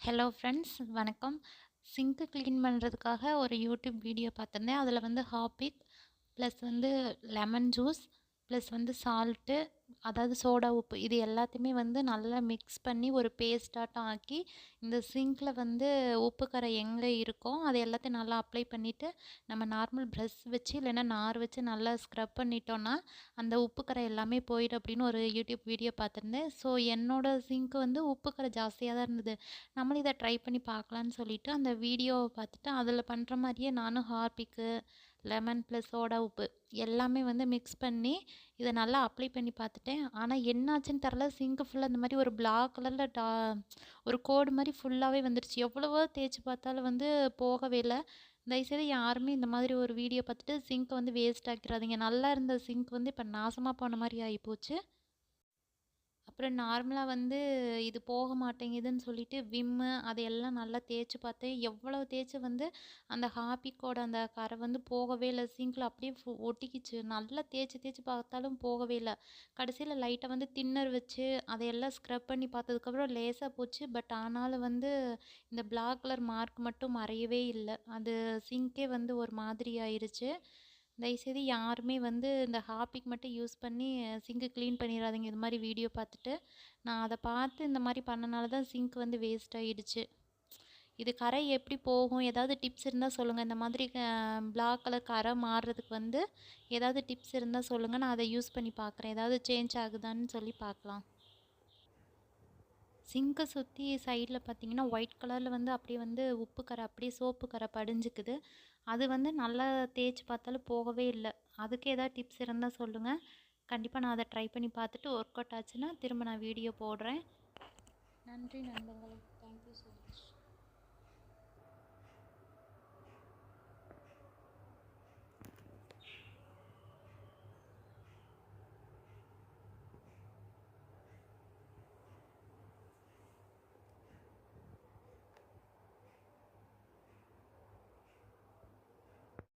Hello friends வணக்கம். சிங்க்கு clean பண்ணுறதுக்காக ஒரு யூடியூப் வீடியோ பார்த்துருந்தேன். அதில் வந்து ஹாபிக் ப்ளஸ் வந்து லெமன் ஜூஸ் ப்ளஸ் வந்து சால்ட்டு அதாவது சோடா உப்பு இது எல்லாத்தையுமே வந்து நல்லா மிக்ஸ் பண்ணி ஒரு பேஸ்ட்டாட்டம் ஆக்கி இந்த சிங்க்கில் வந்து உப்பு கரை எங்கே இருக்கோ அது எல்லாத்தையும் நல்லா அப்ளை பண்ணிவிட்டு நம்ம நார்மல் ப்ரெஷ் வச்சு இல்லைன்னா நார் வச்சு நல்லா ஸ்க்ரப் பண்ணிட்டோன்னா அந்த உப்பு கரை எல்லாமே போயிடும் அப்படின்னு ஒரு யூடியூப் வீடியோ பார்த்துருந்தேன். ஸோ என்னோடய சிங்க்கு வந்து உப்பு கரை ஜாஸ்தியாக தான் இருந்தது. நம்மளும் இதை ட்ரை பண்ணி பார்க்கலான்னு சொல்லிவிட்டு அந்த வீடியோவை பார்த்துட்டு அதில் பண்ணுற மாதிரியே நானும் ஹார்பிக்கு லெமன் ப்ளஸ் சோடா உப்பு எல்லாமே வந்து மிக்ஸ் பண்ணி இதை நல்லா அப்ளை பண்ணி பார்த்துட்டேன். ஆனால் என்னாச்சுன்னு தெரில சிங்க்கு ஃபுல்லாக இந்த மாதிரி ஒரு பிளாக் கலரில் டா ஒரு கோடு மாதிரி ஃபுல்லாகவே வந்துடுச்சு எவ்வளவோ தேய்ச்சி பார்த்தாலும் வந்து போகவே இல்லை. தயவுசெய்து யாருமே இந்த மாதிரி ஒரு வீடியோ பார்த்துட்டு சிங்க்கை வந்து வேஸ்ட் ஆக்கிடாதீங்க. நல்லா இருந்த சிங்க் வந்து இப்போ நாசமாக போன மாதிரி ஆகிப்போச்சு அப்புறம் நார்மலாக வந்து இது போக மாட்டேங்குதுன்னு சொல்லிட்டு விம்மு அதையெல்லாம் நல்லா தேய்ச்சி பார்த்தேன். எவ்வளோ தேய்ச்சி வந்து அந்த ஹாப்பிக்கோட அந்த கரை வந்து போகவே இல்லை. சிங்கில் அப்படியே ஃபு ஒட்டிக்கிச்சு. நல்லா தேய்ச்சி தேய்ச்சி பார்த்தாலும் போகவே இல்லை. கடைசியில் லைட்டாக வந்து தின்னர் வச்சு அதையெல்லாம் ஸ்க்ரப் பண்ணி பார்த்ததுக்கப்புறம் லேசாக போச்சு. பட் ஆனாலும் வந்து இந்த பிளாக் கலர் மார்க் மட்டும் மறையவே இல்லை. அது சிங்கே வந்து ஒரு மாதிரி ஆயிடுச்சு தயவுசெய்து யாருமே வந்து இந்த ஹாப்பிக் மட்டும் யூஸ் பண்ணி சிங்க்கு க்ளீன் பண்ணிடாதீங்க இது மாதிரி வீடியோ பார்த்துட்டு நான் அதை பார்த்து இந்த மாதிரி பண்ணனால தான் சிங்க் வந்து வேஸ்ட் ஆகிடுச்சு இது கரை எப்படி போகும்? ஏதாவது டிப்ஸ் இருந்தால் சொல்லுங்கள் இந்த மாதிரி பிளாக் கலர் கரை மாறுறதுக்கு வந்து ஏதாவது டிப்ஸ் இருந்தால் சொல்லுங்கள் நான் அதை யூஸ் பண்ணி பார்க்குறேன். ஏதாவது சேஞ்ச் ஆகுதான்னு சொல்லி பார்க்கலாம். சிங்கை சுற்றி சைடில் பார்த்தீங்கன்னா ஒயிட் கலரில் வந்து அப்படியே வந்து உப்பு கரை அப்படியே சோப்பு கரை படிஞ்சுக்குது. அது வந்து நல்லா தேய்ச்சி பார்த்தாலும் போகவே இல்லை. அதுக்கு ஏதாவது டிப்ஸ் இருந்தால் சொல்லுங்கள் கண்டிப்பாக நான் அதை ட்ரை பண்ணி பார்த்துட்டு ஒர்க் அவுட் ஆச்சுன்னா திரும்ப நான் வீடியோ போடுறேன். நன்றி நண்பர்களே. Thank you so much